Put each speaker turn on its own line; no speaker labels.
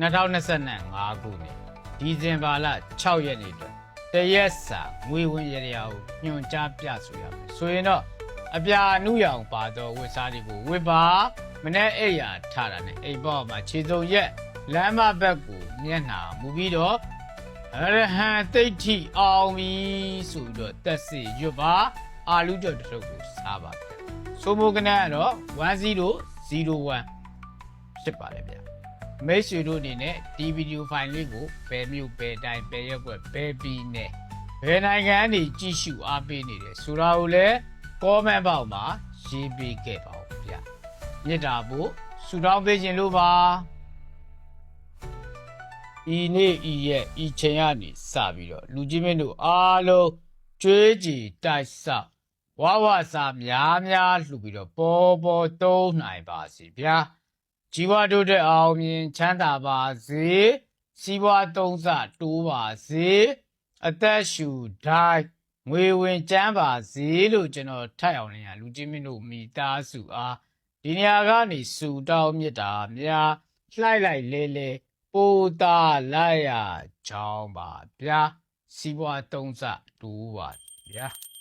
2025ခုနှစ်ဒီဇင်ဘာလ6ရက်နေ့အတွက်တရက်စာငွေဝင်ရရကိုညွှန်ကြားပြဆိုရမယ်ဆိုရင်တော့အပြာအနုရောင်ပါတော့ဝတ်စားတွေကိုဝတ်ပါမနေ့အိပ်ရာထားတာနဲ့အိမ်ပေါ်မှာခြေစုံရက်လမ်းမဘက်ကိုမျက်နှာမူပြီးတော့အရဟံတိတ်ထိအောင်ပြီဆိုပြီးတော့တက်စီရွတ်ပါအာလူကျော်တစ်ထုပ်ကိုစားပါဗျဆိုမိုကနန်းကတော့1001ဖြစ်ပါတယ်ဗျ မိတ်ဆွေတို့အနေနဲ့ဒီဗီဒီယိုဖိုင်လေးကိုဘယ်မျိုးဘယ်တိုင်းဘယ်ရက်ွက်ဘယ်ပြည်နဲ့ဘယ်နိုင်ငံကနေကြည့်ရှုအားပေးနေတယ်ဆိုတာကိုလည်း comment box မှာရေးပေးခဲ့ပါဦးဗျမြစ်တာဖို့ဆူတောင်းပေးခြင်းလို့ပါဤနေ့ဤရဲ့ဤချိန်ကနေစပြီးတော့လူကြီးမင်းတို့အားလုံးကြွေးကြည်တိုက်ဆောက်ဝါဝစာများများလှူပြီးတော့ပေါ်ပေါ်တုံးနိုင်ပါစီဗျာ ជីវတို့တဲ့အောင်မြင်ချမ်းသာပါစေစီးပွားသုံးစတိုးပါစေအသက်ရှူဒိုင်းငွေဝင်ကျန်းပါစေလို့ကျွန်တော်ထပ်အောင်လင်းရလူချင်းမင်းတို့မိသားစုအားဒီနေရာကနေစူတောင်းမြတ်တာများလှိုက်လိုက်လဲလဲပိုတာလိုက်ရချောင်းပါဗျာစီးပွားသုံးစတိုးပါဗျာ